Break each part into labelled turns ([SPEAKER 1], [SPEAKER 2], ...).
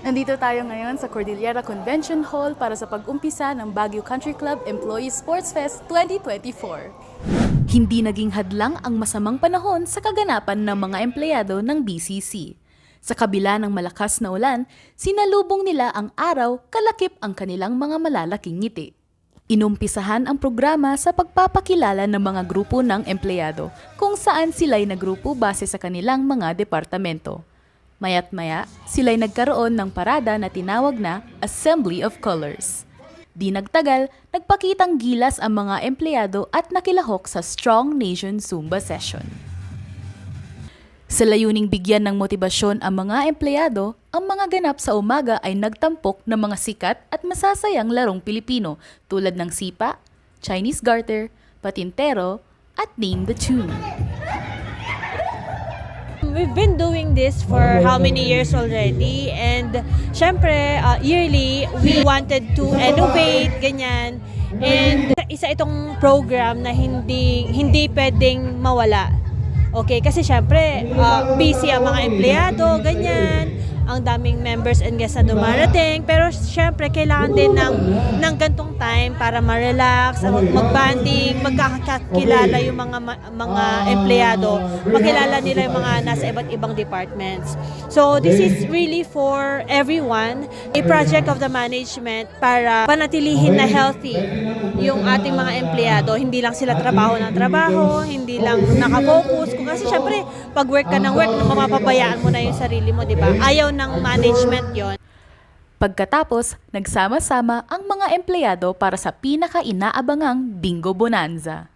[SPEAKER 1] Nandito tayo ngayon sa Cordillera Convention Hall para sa pag-umpisa ng Baguio Country Club Employee Sports Fest 2024. Hindi naging hadlang ang masamang panahon sa kaganapan ng mga empleyado ng BCC. Sa kabila ng malakas na ulan, sinalubong nila ang araw kalakip ang kanilang mga malalaking ngiti. Inumpisahan ang programa sa pagpapakilala ng mga grupo ng empleyado kung saan sila'y nagrupo base sa kanilang mga departamento. Mayat maya, sila'y nagkaroon ng parada na tinawag na Assembly of Colors. Di nagtagal, nagpakitang gilas ang mga empleyado at nakilahok sa Strong Nation Zumba session. Sa layuning bigyan ng motibasyon ang mga empleyado, ang mga ganap sa umaga ay nagtampok ng mga sikat at masasayang larong Pilipino tulad ng sipa, Chinese garter, patintero, at name the tune.
[SPEAKER 2] We've been doing this for how many years already? And syempre uh, yearly we wanted to innovate ganyan. And isa itong program na hindi hindi pwedeng mawala. Okay, kasi syempre uh, busy ang mga empleyado ganyan. Ang daming members and guests na dumarating. Pero syempre kailangan din ng ng gantong time para ma-relax, mag- mag-banding, magkakakilala yung mga mga empleyado, makilala nila yung mga nasa iba't ibang departments. So this is really for everyone, a project of the management para panatilihin na healthy yung ating mga empleyado. Hindi lang sila trabaho ng trabaho, hindi lang nakafocus. Kung kasi syempre, pag work ka ng work, mapapabayaan mo na yung sarili mo, di ba? Ayaw ng management yon.
[SPEAKER 1] Pagkatapos, nagsama-sama ang mga empleyado para sa pinaka-inaabangang Bingo Bonanza.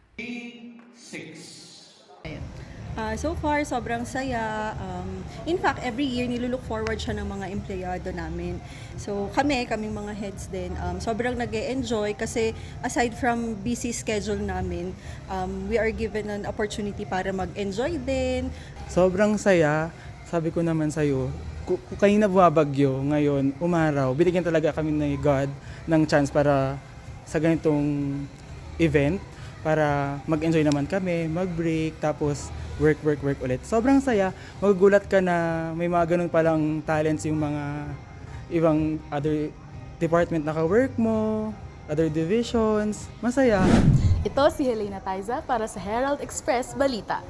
[SPEAKER 3] Ah, so far, sobrang saya. Um, in fact, every year nilulook forward siya ng mga empleyado namin. So kami, kaming mga heads din, um, sobrang nag enjoy kasi aside from busy schedule namin, um, we are given an opportunity para mag-enjoy din.
[SPEAKER 4] Sobrang saya. Sabi ko naman ku- ku- kanina bumabagyo, ngayon umaraw. Binigyan talaga kami ni God ng chance para sa ganitong event para mag-enjoy naman kami, mag-break, tapos work, work, work ulit. Sobrang saya. Magugulat ka na may mga ganun palang talents yung mga ibang other department na ka-work mo, other divisions. Masaya.
[SPEAKER 1] Ito si Helena Taiza para sa Herald Express Balita.